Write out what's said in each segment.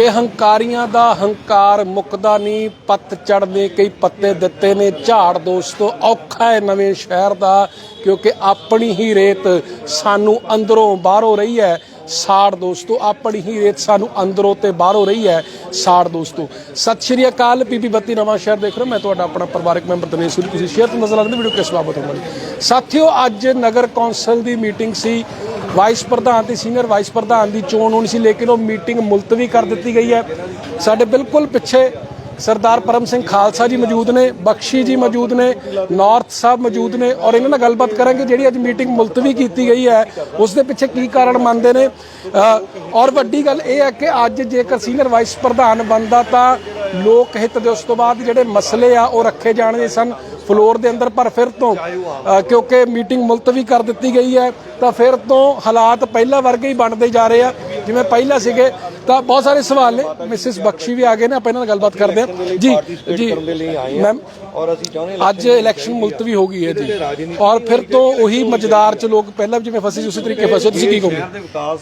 ਕਿ ਹੰਕਾਰੀਆਂ ਦਾ ਹੰਕਾਰ ਮੁੱਕਦਾ ਨਹੀਂ, ਪੱਤ ਚੜਨੇ ਕਈ ਪੱਤੇ ਦਿੱਤੇ ਨੇ ਝਾੜ ਦੋਸਤੋ, ਔਖਾ ਹੈ ਨਵੇਂ ਸ਼ਹਿਰ ਦਾ, ਕਿਉਂਕਿ ਆਪਣੀ ਹੀ ਰੇਤ ਸਾਨੂੰ ਅੰਦਰੋਂ ਬਾਹਰੋਂ ਰਹੀ ਹੈ। ਸਾੜ ਦੋਸਤੋ ਆਪਣੀ ਹੀ ਰੇਤ ਸਾਨੂੰ ਅੰਦਰੋਂ ਤੇ ਬਾਹਰੋਂ ਰਹੀ ਹੈ ਸਾੜ ਦੋਸਤੋ। ਸਤਿ ਸ਼੍ਰੀ ਅਕਾਲ ਪੀਪੀ ਬੱਤੀ ਨਵਾਂ ਸ਼ਹਿਰ ਦੇਖ ਰਹੇ ਮੈਂ ਤੁਹਾਡਾ ਆਪਣਾ ਪਰਿਵਾਰਕ ਮੈਂਬਰ ਦਿਨੇਸ਼ ਸੂਰੀ। ਤੁਸੀਂ ਸ਼ੇਅਰ ਤੇ ਨਜ਼ਰ ਆਉਂਦੇ ਵੀਡੀਓ ਕਿਸ ਬਾਬਤ ਹੋਣੀ ਸਾਥੀਓ, ਅੱਜ ਨਗਰ ਕੌਂਸਲ ਦੀ ਮੀਟਿੰਗ ਸੀ। ਵਾਈਸ ਪ੍ਰਧਾਨ ਤੇ ਸੀਨੀਅਰ ਵਾਈਸ ਪ੍ਰਧਾਨ ਦੀ ਚੋਣ ਹੋਣੀ ਸੀ, ਲੇਕਿਨ ਉਹ ਮੀਟਿੰਗ ਮੁਲਤਵੀ ਕਰ ਦਿੱਤੀ ਗਈ ਹੈ। ਸਾਡੇ ਬਿਲਕੁਲ ਪਿੱਛੇ ਸਰਦਾਰ ਪਰਮ ਸਿੰਘ ਖਾਲਸਾ ਜੀ ਮੌਜੂਦ ਨੇ, ਬਖਸ਼ੀ ਜੀ ਮੌਜੂਦ ਨੇ, ਨਾਰਥ ਸਾਹਿਬ ਮੌਜੂਦ ਨੇ ਔਰ ਇਹਨਾਂ ਨਾਲ ਗੱਲਬਾਤ ਕਰਾਂਗੇ ਜਿਹੜੀ ਅੱਜ ਮੀਟਿੰਗ ਮੁਲਤਵੀ ਕੀਤੀ ਗਈ ਹੈ। ਉਸ ਦੇ ਪਿੱਛੇ ਕੀ ਕਾਰਨ ਮੰਨਦੇ ਨੇ? ਔਰ ਵੱਡੀ ਗੱਲ ਇਹ ਹੈ ਕਿ ਅੱਜ ਜੇਕਰ ਸੀਨੀਅਰ ਵਾਈਸ ਪ੍ਰਧਾਨ ਬਣਦਾ ਤਾਂ ਲੋਕ ਹਿੱਤ ਦੇ ਉਸ ਤੋਂ ਬਾਅਦ ਜਿਹੜੇ ਮਸਲੇ ਆ ਉਹ ਰੱਖੇ ਜਾਣਗੇ ਸਨ, ਫਲੋਰ ਦੇ ਅੰਦਰ, ਪਰ ਫਿਰ ਤੋਂ ਕਿਉਂਕਿ ਮੀਟਿੰਗ ਮੁਲਤਵੀ ਕਰ ਦਿੱਤੀ ਗਈ ਹੈ, ਤਾਂ ਫਿਰ ਤੋਂ ਹਾਲਾਤ ਪਹਿਲਾਂ ਵਰਗੇ ਹੀ ਬਣਦੇ ਜਾ ਰਹੇ ਆ। ਜਿਵੇਂ ਪਹਿਲਾਂ ਸੀਗੇ ਤਾਂ ਬਹੁਤ ਸਾਰੇ ਸਵਾਲ ਨੇ। ਮਿਸਿਸ ਬਖਸ਼ੀ ਵੀ ਆ ਗਏ ਨੇ ਆਪਾਂ ਇਹਨਾਂ ਨਾਲ ਗੱਲਬਾਤ ਕਰਦੇ ਹਾਂ। ਜੀ ਜੀ ਮੈਮ ਔਰ ਅਸੀਂ ਚਾਹੁੰਦੇ ਹਾਂ ਅੱਜ ਇਲੈਕਸ਼ਨ ਮੁਲਤਵੀ ਹੋ ਗਈ ਹੈ ਜੀ। ਔਰ ਫਿਰ ਤੋਂ ਉਹੀ ਮਜਦਾਰ ਚ ਲੋਕ ਪਹਿਲਾਂ ਜਿਵੇਂ ਫਸੇ ਸੀ ਉਸੇ ਤਰੀਕੇ ਫਸੇ ਤੁਸੀਂ ਕੀ ਕਹੋਗੇ?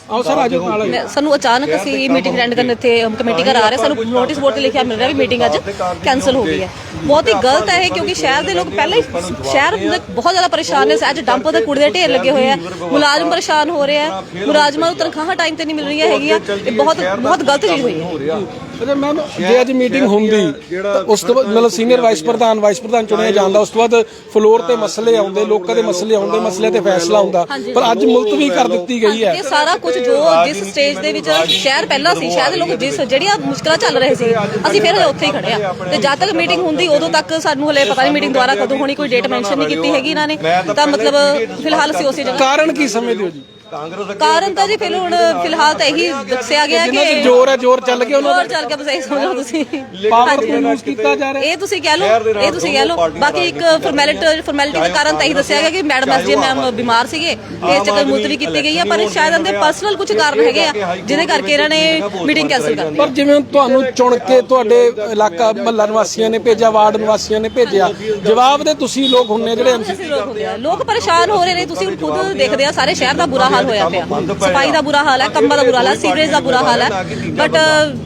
ਆਓ ਸਰ ਆਜੋ ਨਾਲ ਸਾਨੂੰ ਅਚਾਨਕ ਅਸੀਂ ਮੀਟਿੰਗ ਅਟੈਂਡ ਕਰਨ ਇੱਥੇ ਕਮੇਟੀ ਘਰ ਆ ਰਹੇ ਸਾਨੂੰ ਨੋਟਿਸ ਬੋਰਡ ਤੇ ਲਿਖਿਆ ਮਿਲ ਰਿਹਾ ਵੀ ਮੀਟਿੰਗ ਅੱਜ ਕੈਨਸਲ ਹੋ ਗਈ ਹੈ। ਬਹੁਤ ਹੀ ਗਲਤ ਹੈ ਕਿਉਂਕਿ ਸ਼ਹਿਰ ਦੇ ਲੋਕ ਪਹਿਲਾਂ ਹੀ ਸ਼ਹਿਰ ਦੇ ਬਹੁਤ ਜ਼ਿਆਦਾ ਪਰੇਸ਼ਾਨ ਨੇ। ਅੱਜ ਡੰਪ ਦੇ ਕੂੜੇ ਦੇ ਢੇਰ ਲੱਗੇ ਹੋਏ ਆ। ਮੁਲਾਜ਼ਮ ਪਰੇਸ਼ਾਨ ਹੋ ਰਹੇ ਆ। ਮੁਲਾਜ਼ਮਾਂ ਨੂੰ ਤਨਖਾਹਾਂ ਟਾਈਮ ਤੇ ਨਹੀਂ ਮਿਲ ਰਹੀਆਂ ਹੈਗੀਆਂ। ਇਹ ਬਹੁਤ ਬਹੁਤ ਗਲਤ ਚੀਜ਼ ਹੋਈ ਹੈ। ਅੱਛਾ ਮੈਮ ਜੇ ਅੱਜ ਮੀਟਿੰਗ ਹੁੰਦੀ ਤਾਂ ਉਸ ਤੋਂ ਬਾਅਦ ਮਤਲਬ ਸੀਨੀਅਰ ਵਾਈਸ ਪ੍ਰਧਾਨ ਵਾਈਸ ਪ੍ਰਧਾਨ ਚੁਣਿਆ ਜਾਂਦਾ ਉਸ ਤੋਂ ਬਾਅਦ ਫਲੋਰ ਤੇ ਮਸਲੇ ਆਉਂਦੇ ਲੋਕਾਂ ਦੇ ਮਸਲੇ ਆਉਂਦੇ ਮਸਲੇ ਤੇ ਫੈਸਲਾ ਹੁੰਦਾ ਪਰ ਅੱਜ ਮੁਲਤਵੀ ਕਰ ਦਿੱਤੀ ਗਈ ਹੈ। ਇਹ ਸਾਰਾ ਕੁਝ ਜੋ ਜਿਸ ਸਟੇਜ ਦੇ ਵਿੱਚ ਸ਼ਹਿਰ ਪਹਿਲਾਂ ਸੀ ਸ਼ਹਿਰ ਦੇ ਲੋਕ ਜਿਸ ਜਿਹੜੀਆਂ ਮੁਸ਼ਕਲਾਂ ਚੱਲ ਰਹੇ ਸੀ ਅਸੀਂ ਫਿਰ ਉੱਥੇ ਹੀ ਖੜੇ ਆ ਤੇ ਜਦ ਤੱਕ ਮੀਟਿੰਗ ਹੁੰਦੀ ਉਦੋਂ ਤੱਕ ਸਾਨੂੰ ਹਲੇ ਪਤਾ ਨਹੀਂ ਮੀਟਿੰਗ ਦੁਆਰਾ ਕਦੋਂ ਹੋਣੀ ਕੋਈ ਡੇਟ ਮੈਂਸ਼ਨ ਨਹੀਂ ਕੀਤੀ ਹੈਗੀ ਇਹਨਾਂ ਨੇ। ਤਾਂ ਮਤਲਬ ਫਿਲਹਾਲ ਅਸੀਂ ਉਸੇ ਜਗ੍ਹਾ ਕਾਰਨ ਕੀ ਸਮਝਦੇ ਹੋ ਜੀ? ਕਾਂਗਰਸ ਕਾਰਨ ਤਾਂ ਜੀ ਫਿਰ ਹੁਣ ਫਿਲਹਾਲ ਤਾਂ ਇਹੀ ਦੱਸਿਆ ਗਿਆ ਕਿ ਚ ਜ਼ੋਰ ਹੈ ਜ਼ੋਰ ਚੱਲ ਗਿਆ ਉਹਨਾਂ ਹੋਰ ਚੱਲ ਗਿਆ ਬਸ ਇਹ ਸਮਝੋ ਤੁਸੀਂ ਪਾਵਰ ਨੂੰ ਯੂਜ਼ ਕੀਤਾ ਜਾ ਰਿਹਾ। ਇਹ ਤੁਸੀਂ ਕਹਿ ਲਓ ਇਹ ਤੁਸੀਂ ਕਹਿ ਲਓ ਬਾਕੀ ਇੱਕ ਫਾਰਮੈਲਿਟੀ ਫਾਰਮੈਲਿਟੀ ਦਾ ਕਾਰਨ ਤਾਂ ਇਹੀ ਦੱਸਿਆ ਗਿਆ ਕਿ ਮੈਡਮ ਐਸਜੀ ਮੈਮ ਬਿਮਾਰ ਸੀਗੇ ਤੇ ਇਸ ਚੱਕਰ ਮੁਲਤਵੀ ਕੀਤੀ ਗਈ ਹੈ ਪਰ ਸ਼ਾਇਦ ਇਹਦੇ ਪਰਸਨਲ ਕੁਝ ਕਾਰਨ ਹੈਗੇ ਆ ਜਿਹਦੇ ਕਰਕੇ ਇਹਨਾਂ ਨੇ ਮੀਟਿੰਗ ਕੈਨਸਲ ਕਰ ਦਿੱਤੀ। ਪਰ ਜਿਵੇਂ ਹੁਣ ਤੁਹਾਨੂੰ ਚੁਣ ਕੇ ਤੁਹਾਡੇ ਇਲਾਕਾ ਮਹੱਲਾ ਨਿਵਾਸੀਆਂ ਨੇ ਭੇਜਿਆ ਵਾਰਡ ਨਿਵਾਸੀਆਂ ਨੇ ਭੇਜਿਆ ਜਵਾਬ ਦੇ ਤੁਸੀਂ ਲੋਕ ਹੁੰਨੇ ਜਿਹੜੇ ਲੋਕ ਹੁੰਦੇ ਆ। ਲੋਕ ਪਰੇਸ਼ਾਨ ਹੋ ਰਹੇ ਨੇ ਤੁਸੀਂ ਖੁਦ ਦੇਖਦੇ ਆ ਸਾਰੇ ਸ਼ਹਿਰ ਦਾ ਬੁਰਾ ਹਾਲ ਹੋਇਆ ਪਿਆ। ਸਫ਼ਾਈ ਦਾ ਬੁਰਾ ਹਾਲ ਹੈ ਕੰਮਾਂ ਦਾ ਬੁਰਾ ਹਾਲ ਹੈ ਸੀਵਰੇਜ ਦਾ ਬੁਰਾ ਹਾਲ ਹੈ। ਬਟ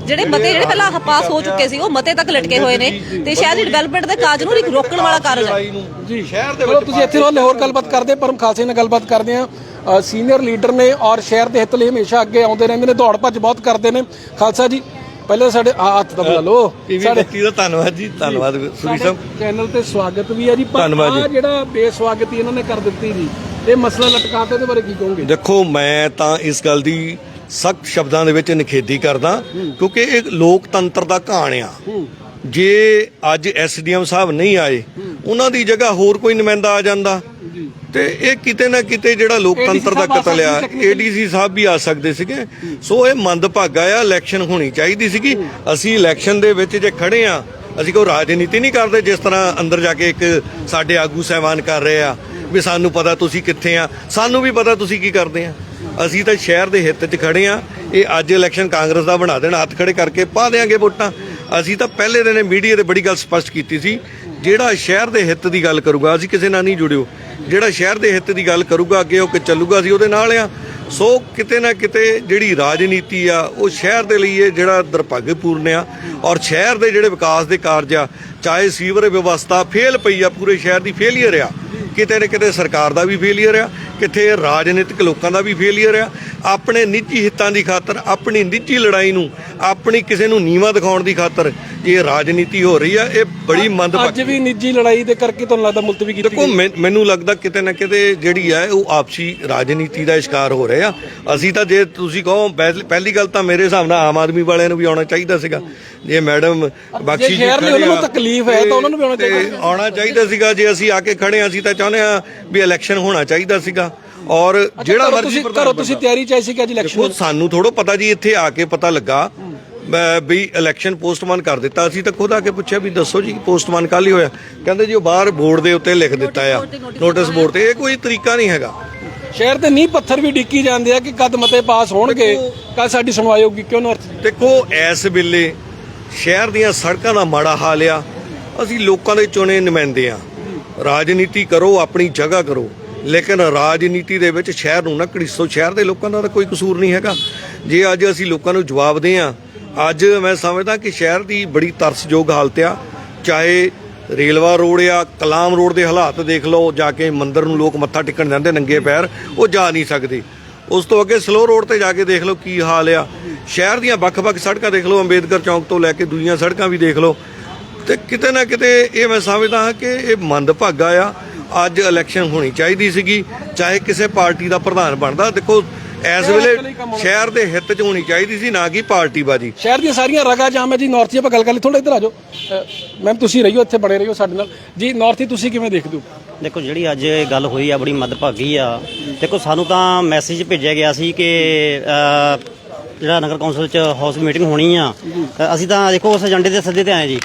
ਜਿਹੜੇ ਮਤੇ ਜਿਹੜੇ ਪਹਿਲਾਂ ਪਾਸ ਹੋ ਚੁੱਕੇ ਸੀ ਉਹ ਮਤੇ ਤੱਕ ਲਟਕੇ ਹੋਏ ਨੇ। ਤੇ ਸ਼ਹਿਰ ਦੀ ਡਿਵੈਲਪਮੈਂਟ ਦੇ ਕਾਜ ਨੂੰ ਇੱਕ ਰੋਕਣ ਵਾਲਾ ਕਾਰਜ ਹੈ। ਜੀ ਸ਼ਹਿਰ ਦੇ ਚਲੋ ਤੁਸੀਂ ਇੱਥੇ ਰਹੋ ਹੋਰ ਗੱਲਬਾਤ ਕਰਦੇ ਪਰਮ ਖਾਲਸੇ ਨਾਲ ਗੱਲਬਾਤ ਕਰਦੇ ਆ ਸੀਨੀਅਰ ਲੀਡਰ ਨੇ ਔਰ ਸ਼ਹਿਰ ਦੇ ਹਿੱਤ ਲਈ ਹਮੇਸ਼ਾ ਅੱਗੇ ਆਉਂਦੇ ਰਹਿੰਦੇ ਨੇ ਦੌੜ ਭੱਜ ਬਹੁਤ ਕਰਦੇ ਨੇ। ਖਾਲਸਾ ਜੀ ਪਹਿਲੇ ਸਾਡੇ ਆ ਹੱਥ ਤਾਂ ਬੁਲਾ ਲਓ। ਸਾਡੇ ਦਾ ਧੰਨਵਾਦ ਜੀ ਧੰਨਵਾਦ ਸੁਰੀ ਸਾਹਿਬ। ਚੈਨਲ ਤੇ ਸਵਾਗਤ ਵੀ ਹੈ ਜੀ ਪਰ। ਆਹ ਜਿਹੜਾ ਬੇਸਵਾਗਤੀ ਇਹਨਾਂ ਨੇ ਕਰ ਦਿੱਤੀ ਜੀ ਇਹ ਮਸਲਾ ਲਟਕਾਤੇ ਦੇ ਬਾਰੇ ਕੀ ਕਹੋਗੇ? ਦੇਖੋ ਮੈਂ ਤਾਂ ਇਸ ਗੱਲ ਦੀ ਸਖਤ ਸ਼ਬਦਾਂ ਦੇ ਵਿੱਚ ਨਿਖੇਧੀ ਕਰਦਾ ਕਿਉਂਕਿ ਇਹ ਲੋਕਤੰਤਰ ਦਾ ਕਹਾਣ ਆ। ਜੇ ਅੱਜ ਐਸਡੀਐਮ ਸਾਹਿਬ ਨਹੀਂ ਆਏ ਉਹਨਾਂ ਦੀ ਜਗ੍ਹਾ ਹੋਰ ਕੋਈ ਨੁਮਾਇੰਦਾ ਆ ਜਾਂਦਾ। ਤੇ ਇਹ ਕਿਤੇ ਨਾ ਕਿਤੇ ਜਿਹੜਾ ਲੋਕਤੰਤਰ ਦਾ ਕਤਲ ਆ ਏਡੀਸੀ ਸਾਹਿਬ ਵੀ ਆ ਸਕਦੇ ਸੀਗੇ। ਸੋ ਇਹ ਮੰਦਭਾਗਾ ਆ ਇਲੈਕਸ਼ਨ ਹੋਣੀ ਚਾਹੀਦੀ ਸੀਗੀ। ਅਸੀਂ ਇਲੈਕਸ਼ਨ ਦੇ ਵਿੱਚ ਜੇ ਖੜੇ ਆ ਅਸੀਂ ਕੋਈ ਰਾਜਨੀਤੀ ਨਹੀਂ ਕਰਦੇ ਜਿਸ ਤਰ੍ਹਾਂ ਅੰਦਰ ਜਾ ਕੇ ਇੱਕ ਸਾਡੇ ਆਗੂ ਸਹਿਬਾਨ ਕਰ ਰਹੇ ਆ ਵੀ ਸਾਨੂੰ ਪਤਾ ਤੁਸੀਂ ਕਿੱਥੇ ਆ। ਸਾਨੂੰ ਵੀ ਪਤਾ ਤੁਸੀਂ ਕੀ ਕਰਦੇ ਆ। ਅਸੀਂ ਤਾਂ ਸ਼ਹਿਰ ਦੇ ਹਿੱਤ 'ਚ ਖੜੇ ਆ। ਇਹ ਅੱਜ ਇਲੈਕਸ਼ਨ ਕਾਂਗਰਸ ਦਾ ਬਣਾ ਦੇਣ, ਹੱਥ ਖੜੇ ਕਰਕੇ ਪਾ ਦੇਾਂਗੇ ਵੋਟਾਂ। ਅਸੀਂ ਤਾਂ ਪਹਿਲੇ ਦਿਨ ਮੀਡੀਆ ਤੇ ਬੜੀ ਗੱਲ ਸਪਸ਼ਟ ਕੀਤੀ ਸੀ। ਜਿਹੜਾ ਸ਼ਹਿਰ ਦੇ ਹਿੱਤ ਦੀ ਗੱਲ ਕਰੂਗਾ, ਅਸੀਂ ਕਿਸੇ ਨਾਲ ਨਹੀਂ ਜੁੜਿਓ। ਜਿਹੜਾ ਸ਼ਹਿਰ ਦੇ ਹਿੱਤ ਦੀ ਗੱਲ ਕਰੂਗਾ, ਅੱਗੇ ਉਹ ਕਿ ਚੱਲੂਗਾ, ਅਸੀਂ ਉਹਦੇ ਨਾਲ ਆ। ਸੋ ਕਿਤੇ ਨਾ ਕਿਤੇ ਜਿਹੜੀ ਰਾਜਨੀਤੀ ਆ, ਉਹ ਸ਼ਹਿਰ ਦੇ ਲਈ ਇਹ ਜਿਹੜਾ ਦੁਰਭਾਗਯਪੂਰਨ ਆ। ਔਰ ਸ਼ਹਿਰ ਦੇ ਜਿਹੜੇ ਵਿਕਾਸ ਦੇ ਕਾਰਜ ਆ, ਚਾਹੇ ਸੀਵਰ ਵਿਵਸਥਾ ਫੇਲ ਪਈ ਆ, ਪੂਰੇ ਸ਼ਹਿਰ ਦੀ ਫੇਲੀਅਰ ਆ। ਕਿਤੇ ਨਾ ਕਿਤੇ ਸਰਕਾਰ ਦਾ ਵੀ ਫੇਲੀਅਰ ਆ। ਕਿਤੇ ਰਾਜਨੀਤਿਕ ਲੋਕਾਂ ਦਾ ਵੀ ਫੇਲੀਅਰ ਆ। ਆਪਣੇ ਨਿੱਜੀ ਹਿੱਤਾਂ ਦੀ ਖਾਤਰ ਆਪਣੀ ਨਿੱਜੀ ਲੜਾਈ ਨੂੰ ਆਪਣੀ ਕਿਸੇ ਨੂੰ ਨੀਵਾ ਦਿਖਾਉਣ ਦੀ ਖਾਤਰ ਇਹ ਰਾਜਨੀਤੀ ਹੋ ਰਹੀ ਆ। ਇਹ ਬੜੀ ਮੰਦਭਾਗੀ ਅੱਜ ਵੀ ਨਿੱਜੀ ਲੜਾਈ ਦੇ ਕਰਕੇ ਤੁਹਾਨੂੰ ਲੱਗਦਾ ਮੁਲਤਵੀ ਕੀਤੀ ਦੇਖੋ ਮੈਨੂੰ ਲੱਗਦਾ ਕਿਤੇ ਨਾ ਕਿਤੇ ਜਿਹੜੀ ਹੈ ਉਹ ਆਪਸੀ ਰਾਜਨੀਤੀ ਦਾ ਸ਼ਿਕਾਰ ਹੋ ਰਹੇ ਆ। ਅਸੀਂ ਤਾਂ ਜੇ ਤੁਸੀਂ ਕਹੋ ਪਹਿਲ- ਗੱਲ ਤਾਂ ਮੇਰੇ ਹਿਸਾਬ ਨਾਲ ਆਮ ਆਦਮੀ ਵਾਲਿਆਂ ਨੂੰ ਵੀ ਆਉਣਾ ਚਾਹੀਦਾ ਸੀਗਾ। ਜੇ ਮੈਡਮ ਬਖਸ਼ੀ ਜੀ ਉਹਨਾਂ ਨੂੰ ਆ, ਤਕਲੀਫ ਹੈ ਤਾਂ ਉਹਨਾਂ ਨੂੰ ਵੀ ਆਉਣਾ ਤੇ ਚਾਹੀਦਾ। ਆਉਣਾ ਚਾਹੀਦਾ ਸੀਗਾ। ਜੇ ਅਸੀਂ ਆ ਕੇ ਖੜੇ ਆ ਅਸੀਂ ਤਾਂ ਚਾਹੁੰਦੇ ਆ ਵੀ ਇਲੈਕਸ਼ਨ ਹੋਣਾ ਚਾਹੀਦਾ ਸੀਗਾ। ਔਰ ਜਿਹੜਾ ਮਰਜ਼ੀ ਘਰੋਂ ਤੁਸੀਂ ਤਿਆਰੀ ਚਾਹੀ ਸੀ ਕਿ ਅੱਜ ਇਲੈਕਸ਼ਨ ਦੇਖੋ ਸਾਨੂੰ ਥੋੜੋ ਪਤਾ ਜੀ ਇੱਥੇ ਆ ਕੇ ਪਤਾ ਲੱਗਾ। ਵੀ ਇਲੈਕਸ਼ਨ ਪੋਸਟਮਾਨ ਕਰ ਦਿੱਤਾ ਅਸੀਂ ਤਾਂ ਖੁਦ ਆ ਕੇ ਪੁੱਛਿਆ ਵੀ ਦੱਸੋ ਜੀ ਪੋਸਟਮਾਨ ਕੱਲ ਹੀ ਹੋਇਆ। ਕਹਿੰਦੇ ਜੀ ਉਹ ਬਾਹਰ ਬੋਰਡ ਦੇ ਉੱਤੇ ਲਿਖ ਦਿੱਤਾ ਆ। ਨੋਟਿਸ ਬੋਰਡ ਤੇ। ਇਹ ਕੋਈ ਤਰੀਕਾ ਨਹੀਂ ਹੈਗਾ। ਸ਼ਹਿਰ ਦੇ ਨੀਂਹ ਪੱਥਰ ਵੀ ਡਿੱਕੀ ਜਾਂਦੇ ਆ ਕਿ ਕਦ ਮਤੇ ਪਾਸ ਹੋਣਗੇ। ਕਦ ਸਾਡੀ ਸੁਣਵਾਈ ਹੋਊਗੀ ਕਿਉਂ ਨਾਰਥ ਦੇਖੋ ਇਸ ਵੇਲੇ ਸ਼ਹਿਰ ਦੀਆਂ ਸੜਕਾਂ ਦਾ ਮਾੜਾ ਹਾਲ ਆ। ਅਸੀਂ ਲੋਕਾਂ ਦੇ ਚੁਣੇ ਨੁਮਾਇੰਦੇ ਆ। ਰਾਜਨੀਤੀ ਕਰੋ ਆਪਣੀ ਜਗ੍ਹਾ ਕਰੋ। ਲੇਕਿਨ ਰਾਜਨੀਤੀ ਦੇ ਵਿੱਚ ਸ਼ਹਿਰ ਨੂੰ ਨਾ ਘੜੀਸੋ ਸ਼ਹਿਰ ਦੇ ਲੋਕਾਂ ਦਾ ਤਾਂ ਕੋਈ ਕਸੂਰ ਨਹੀਂ ਹੈਗਾ। ਜੇ ਅੱਜ ਅਸੀਂ ਲੋਕਾਂ ਨੂੰ ਜਵਾਬ ਦੇ ਆ ਅੱਜ ਮੈਂ ਸਮਝਦਾ ਕਿ ਸ਼ਹਿਰ ਦੀ ਬੜੀ ਤਰਸਯੋਗ ਹਾਲਤ ਆ। ਚਾਹੇ ਰੇਲਵਾ ਰੋਡ ਆ, ਕਲਾਮ ਰੋਡ ਦੇ ਹਾਲਾਤ ਦੇਖ ਲਓ, ਜਾ ਕੇ ਮੰਦਰ ਨੂੰ ਲੋਕ ਮੱਥਾ ਟੇਕਣ ਜਾਂਦੇ ਨੰਗੇ ਪੈਰ, ਉਹ ਜਾ ਨਹੀਂ ਸਕਦੇ। ਉਸ ਤੋਂ ਅੱਗੇ ਸਲੋ ਰੋਡ ਤੇ ਜਾ ਕੇ ਦੇਖ ਲਓ ਕੀ ਹਾਲ ਆ। ਸ਼ਹਿਰ ਦੀਆਂ ਵੱਖ-ਵੱਖ ਸੜਕਾਂ ਦੇਖ ਲਓ, ਅੰਬੇਦਕਰ ਚੌਂਕ ਤੋਂ ਲੈ ਕੇ ਦੂਜੀਆਂ ਸੜਕਾਂ ਵੀ ਦੇਖ ਲਓ। ਤੇ ਕਿਤੇ ਨਾ ਕਿਤੇ ਇਹ ਮੈਂ ਸਮਝਦਾ ਹਾਂ ਕਿ ਇਹ ਮੰਦਭਾਗਾ ਆ। ਅੱਜ ਇਲੈਕਸ਼ਨ ਹੋਣੀ ਚਾਹੀਦੀ ਸੀਗੀ ਚਾਹੇ ਕਿਸੇ ਪਾਰਟੀ ਦਾ ਪ੍ਰਧਾਨ ਬਣਦਾ। ਦੇਖੋ ਇਸ ਵੇਲੇ ਸ਼ਹਿਰ ਦੇ ਹਿੱਤ 'ਚ ਹੋਣੀ ਚਾਹੀਦੀ ਸੀ ਨਾ ਕਿ ਪਾਰਟੀਬਾਜੀ। ਸ਼ਹਿਰ ਦੀਆਂ ਸਾਰੀਆਂ ਰਗਾ ਜਾਮ ਹੈ ਜੀ ਨਾਰਥ ਦੀ ਆਪਾਂ ਗੱਲ ਕਰ ਲਈ ਥੋੜਾ ਇੱਧਰ ਆ ਜਾਓ। ਮੈਮ ਤੁਸੀਂ ਰਹੀਓ ਇੱਥੇ ਬਣੇ ਰਹੀਓ ਸਾਡੇ ਨਾਲ। ਜੀ ਨਾਰਥ ਤੁਸੀਂ ਕਿਵੇਂ ਦੇਖਦੇ ਹੋ? ਦੇਖੋ ਜਿਹੜੀ ਅੱਜ ਇਹ ਗੱਲ ਹੋਈ ਆ ਬੜੀ ਮੱਦਭਾਗੀ ਆ। ਦੇਖੋ ਸਾਨੂੰ ਤਾਂ ਮੈਸੇਜ ਭੇਜਿਆ ਗਿਆ ਸੀ ਕਿ ਜਿਹੜਾ ਨਗਰ ਕੌਂਸਲ ਚ ਹਾਊਸ ਮੀਟਿੰਗ ਹੋਣੀ ਆ ਤਾਂ ਅਸੀਂ ਤਾਂ ਦੇਖੋ ਉਸ ਏਜੰਡੇ ਦੇ ਸੱਦੇ ਤੇ ਆਏ ਜੀ।